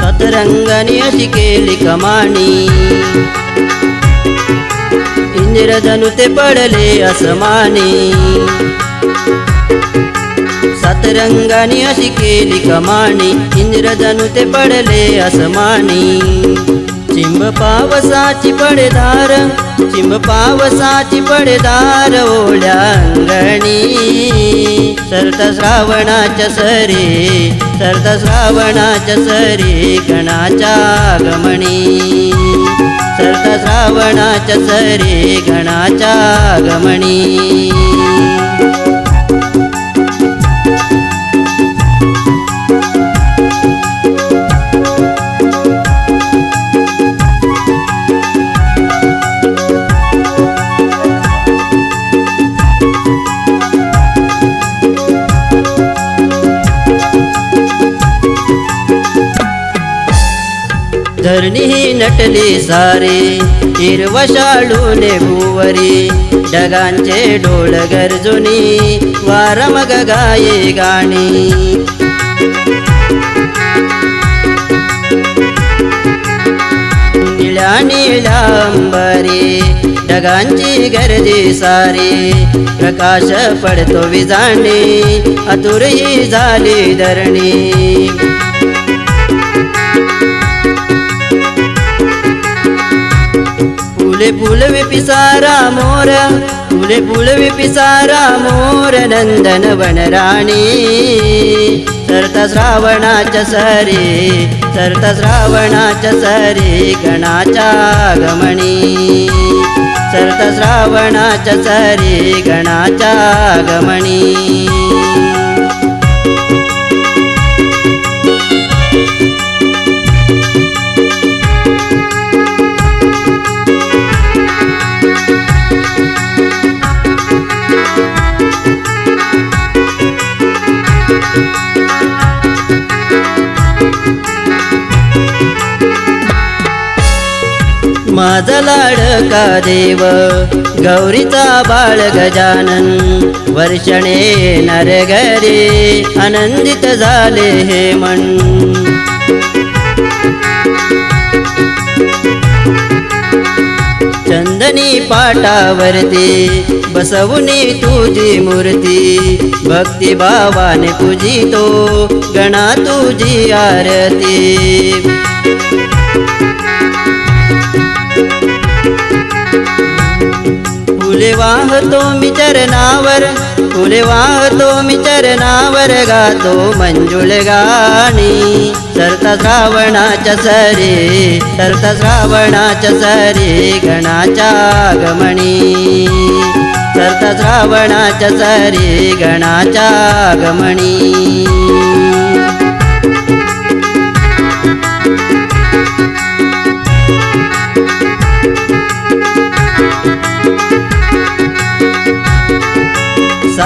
सतरंगाने अशी केली कमानी इंद्रधनु ते पडले असमानी सतरंगाने अशी केली कमाणी इंद्रधनु ते पडले असमानी चिंब पावसाची पडदार चिंब पावसाची पडदार ओढ्या अंगणी सरत श्रावणाच्या सरी सरत श्रावणाच्या सरी गणाच्या गमणी सरत श्रावणाच्या सरे गणाच्या गमणी. धरणी नटली सारे हिरवशाळूने भुवरी ढगांचे डोळ गरजुनी वारमग गाये गाणी. निळ्या निळ्या ढगांची गर्दी सारी. प्रकाश पडतो विजाणी अतुरही झाली धरणी. फुले फुलवे पिसारा मोर फुले फुलवे पिसारा मोर नंदन वनराणी. सरता श्रावणाच्या सरी सरता श्रावणाच्या सरी गणाच्या गमणी सरता श्रावणाच्या सरी गणाच्या गमणी माझा लाडका देव? गौरीचा बाळ गजानन वर्षणे नर घरी आनंदित झाले हे मन. चंदनी पाटावरती बसवुनी तुझी मूर्ती. भक्ती भावाने पूजितो गणा तुझी आरती. फुले वाहतो मी चरणावर फुले वाहतो मी चरणावर गातो मंजुळ गाणी. सरता श्रावणाच्या सरी सरता श्रावणाच्या सरी गणाच्या गमणी सरता श्रावणाच्या सरी गणाच्या गमणी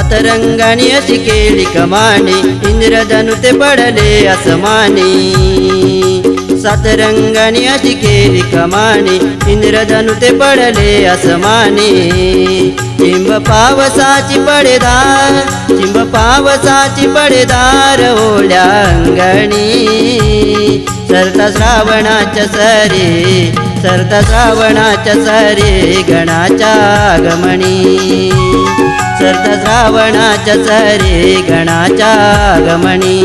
सतरंगाने अशी केली कमानी इंद्रधनु ते पडले असमानी. सतरंगाने अशी केली कमानी इंद्रधनु ते पडले असमानी. चिंब पावसाची पडदार पावसाची पडदार ओल्या अंगणी सरता श्रावणाच्या सरी सरता श्रावणाच्या सरी गणाच्या गमणी सरता श्रावणाच्या सरी गणाच्या गमणी